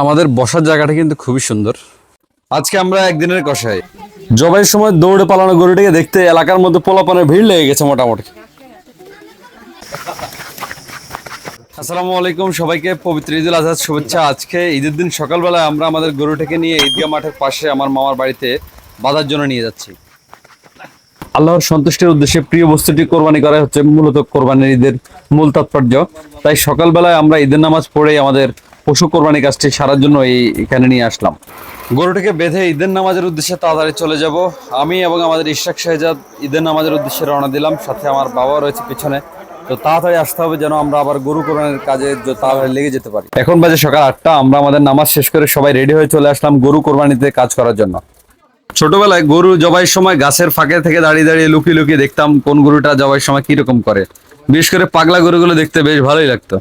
আমাদের বসার জায়গাটা কিন্তু খুবই সুন্দর। আজকে আমরা একদিনের কষাই জবাইয়ের সময় দৌড়ে পালানো গরুটিকে দেখতে এলাকার মধ্যে পোলাপানের ভিড় লেগে গেছে মোটামুটি। আসসালামু আলাইকুম সবাইকে পবিত্র ঈদুল আজহার শুভেচ্ছা। আজকে ঈদের দিন সকালবেলা আমরা আমাদের গরুটাকে নিয়ে ঈদগাহ মাঠের পাশে আমার মামার বাড়িতে বাঁধার জন্য নিয়ে যাচ্ছি। আল্লাহর সন্তুষ্টির উদ্দেশ্যে প্রিয় বস্তুটি কোরবানি করা হচ্ছে মূলত কোরবানির ঈদের মূল তাৎপর্য। তাই সকালবেলায় আমরা ঈদের নামাজ পড়ে আমাদের পশু কোরবানি কাজটি সারার জন্য এই এখানে নিয়ে আসলাম। গরুটিকে বেঁধে ঈদের নামাজের উদ্দেশ্যে তাড়াতাড়ি চলে যাব। আমি এবং আমাদের ইশাক শাহজাদ ঈদের নামাজের উদ্দেশ্যে রওনা দিলাম। সাথে আমার বাবা রয়েছে পিছনে। তো তাড়াতাড়ি আসতে হবে যেন আমরা আবার গরু কোরবানির কাজে তাড়াতাড়ি লেগে যেতে পারি। এখন বাজে সকাল আটটা। আমরা আমাদের নামাজ শেষ করে সবাই রেডি হয়ে চলে আসলাম গরু কোরবানিতে কাজ করার জন্য। ছোটবেলায় গরু জবাইয়ের সময় গাছের ফাঁকে থেকে দাঁড়িয়ে দাঁড়িয়ে লুকিয়ে লুকিয়ে দেখতাম কোন গরুটা জবাইয়ের সময় কীরকম করে। বিশেষ করে পাগলা গরুগুলো দেখতে বেশ ভালোই লাগতো।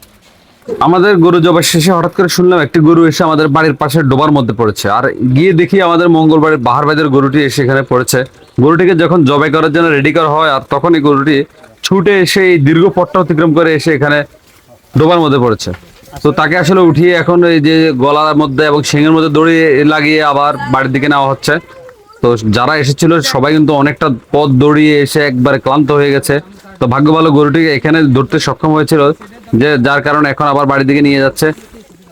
আমাদের গরু জবাই শেষে হঠাৎ করে শুনলাম একটি গরু এসে আমাদের বাড়ির পাশে ডোবার মধ্যে পড়েছে। আর গিয়ে দেখি আমাদের মঙ্গলবারের বাহার বাজার গরুটি এসে এখানে পড়েছে। গরুটিকে যখন জবাই করার জন্য রেডি করা হয়, আর তখন এই গরুটি ছুটে এসে এই দীর্ঘ পথটা অতিক্রম করে এসে এখানে ডোবার মধ্যে পড়েছে। তো তাকে আসলে উঠিয়ে এখন এই যে গলার মধ্যে এবং শিঙের মধ্যে দড়ি লাগিয়ে আবার বাড়ির দিকে নেওয়া হচ্ছে। তো যারা এসেছিল, সবাই কিন্তু অনেকটা পথ দৌড়িয়ে এসে একবারে ক্লান্ত হয়ে গেছে। তো ভাগ্য ভালো গরুটিকে এখানে ধরতে সক্ষম হয়েছিল যে যার কারণে এখন আবার বাড়ির দিকে নিয়ে যাচ্ছে।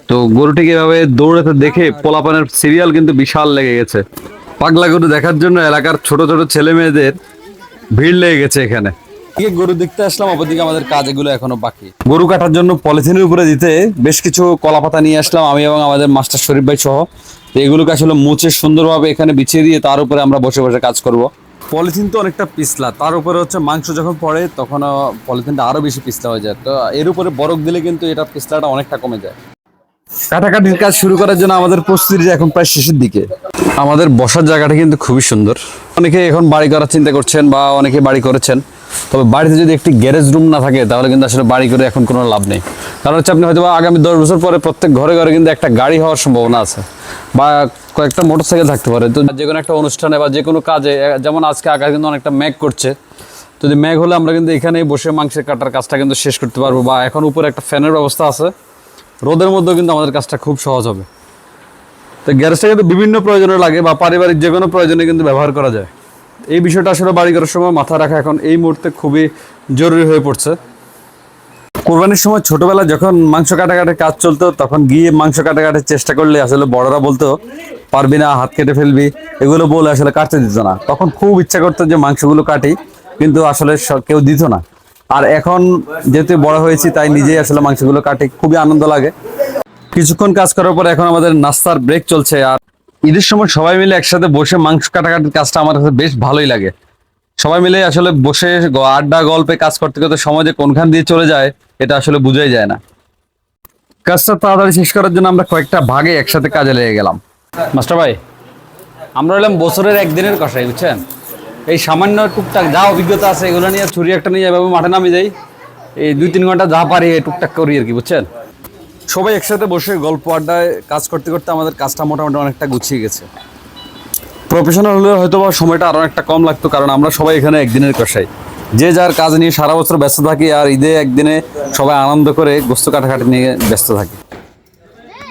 তো গরুটিকে এভাবে দৌড়াতে দেখে পোলাপানের সিরিয়াল কিন্তু বিশাল লেগে গেছে। পাগলা গরু দেখার জন্য এলাকার ছোট ছোট ছেলে মেয়েদের ভিড় লেগে গেছে এখানে। গরু দেখতে আসলাম অপরদিকে আমাদের কাজ এগুলো এখনও বাকি। গরু কাটার জন্য পলিথিনের উপরে দিতে বেশ কিছু কলা পাতা নিয়ে আসলাম আমি এবং আমাদের মাস্টার শরীফ ভাই সহ। এগুলোকে আসলে মুছে সুন্দরভাবে এখানে বিছিয়ে দিয়ে তার উপরে আমরা বসে বসে কাজ করব। পলিথিন তো অনেকটা পিছলা। তার উপরে হচ্ছে মাংস যখন পড়ে, তখন পলিথিনটা আরও বেশি পিছলা হয়ে যায়। তো এর উপরে বরফ দিলে কিন্তু এটা পিছলাটা অনেকটা কমে যায়। কাটাকাটির কাজ শুরু করার জন্য আমাদের প্রস্তুতি এখন প্রায় শেষের দিকে। আমাদের বসার জায়গাটা কিন্তু খুবই সুন্দর। অনেকে এখন বাড়ি করার চিন্তা করছেন বা অনেকে বাড়ি করেছেন। তবে বাড়িতে যদি একটি গ্যারেজ রুম না থাকে, তাহলে কিন্তু আসলে বাড়ি করে এখন কোনো লাভ নেই। কারণ হচ্ছে আপনি হয়তো আগামী দশ বছর পরে প্রত্যেক ঘরে ঘরে কিন্তু একটা গাড়ি হওয়ার সম্ভাবনা আছে বা কয়েকটা মোটরসাইকেল থাকতে পারে। তো যে কোনো একটা অনুষ্ঠানে বা যে কোনো কাজে যেমন আজকে আকাশ কিন্তু অনেকটা ম্যাগ করছে। যদি ম্যাগ হলে আমরা কিন্তু এখানেই বসে মাংসের কাটার কাজটা কিন্তু শেষ করতে পারব বা এখন উপরে একটা ফ্যানের ব্যবস্থা আছে। রোদের মধ্যেও কিন্তু আমাদের কাজটা খুব সহজ হবে। তো গ্যারেজটা কিন্তু বিভিন্ন প্রয়োজনে লাগে বা পারিবারিক যে কোনো প্রয়োজনে কিন্তু ব্যবহার করা যায়। এই বিষয়টা আসলে বাড়ি করার সময় মাথায় রাখা এখন এই মুহূর্তে খুবই জরুরি হয়ে পড়ছে। কোরবানির সময় ছোটবেলায় যখন মাংস কাটাকাটির কাজ চলতো, তখন গিয়ে মাংস কাটাকাটির চেষ্টা করলে আসলে বড়রা বলতো, পারবি না, হাত কেটে ফেলবি। এগুলো বলে আসলে কাটতে দিত না। তখন খুব ইচ্ছা করতো যে মাংসগুলো কাটি, কিন্তু আসলে কেউ দিত না। আর এখন যেহেতু বড় হয়েছি, তাই নিজেই আসলে মাংসগুলো কাটি, খুবই আনন্দ লাগে। কিছুক্ষণ কাজ করার পর এখন আমাদের নাস্তার ব্রেক চলছে আর ঈদের সময় সবাই মিলে একসাথে বসে মাংস কাটাকাটির কাজটা আমার কাছে বেশ ভালোই লাগে। সবাই মিলে আসলে বসে আড্ডা, গল্পে কাজ করতে করতে সময় যে কোনখান দিয়ে চলে যায়, এটা আসলে বোঝাই যায় না। কাজটা তাড়াতাড়ি শেষ করার জন্য আমরা কয়েকটা ভাগে একসাথে কাজে লেগে গেলাম। মাস্টার ভাই, আমরা হলাম বছরের একদিনের কষাই, বুঝছেন? এই সামান্য টুকটাক যা অভিজ্ঞতা আছে, এগুলো নিয়ে ছুরি একটা নিয়ে এভাবে মাঠে নামিয়ে যাই, এই দুই তিন ঘণ্টা যা পারি টুকটাক করি আর কি, বুঝছেন? সবাই একসাথে বসে গল্প আড্ডায় কাজ করতে করতে আমাদের কাজটা মোটামুটি অনেকটা গুছিয়ে গেছে। প্রফেশনাল হলে হয়তো বা সময়টা আরও একটা কম লাগতো, কারণ আমরা সবাই এখানে একদিনের কষাই যে যার কাজ নিয়ে সারা বছর ব্যস্ত থাকি আর ঈদে একদিনে সবাই আনন্দ করে গোস্ত কাটাকাটি নিয়ে ব্যস্ত থাকি।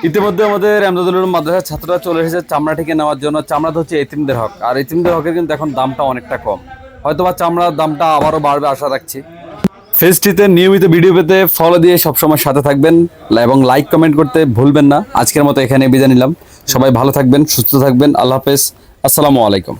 ইতিমধ্যে আমাদের আমদাদুল মাদ্রাসার ছাত্ররা চলে এসেছে চামড়াটিকে নেওয়ার জন্য। চামড়াটা হচ্ছে এতিমদের হক। আর এতিমদের হকের কিন্তু এখন দামটা অনেকটা কম। হয়তো বা চামড়ার দামটা আবারও বাড়বে, আশা রাখছি। ফেসটিতে নিয়মিত ভিডিও পেতে ফলো দিয়ে সবসময় সাথে থাকবেন এবং লাইক কমেন্ট করতে ভুলবেন না। আজকের মতো এখানে বিদায় নিলাম। সবাই ভালো থাকবেন, সুস্থ থাকবেন। আল্লাহ হাফেজ। আসসালামু আলাইকুম।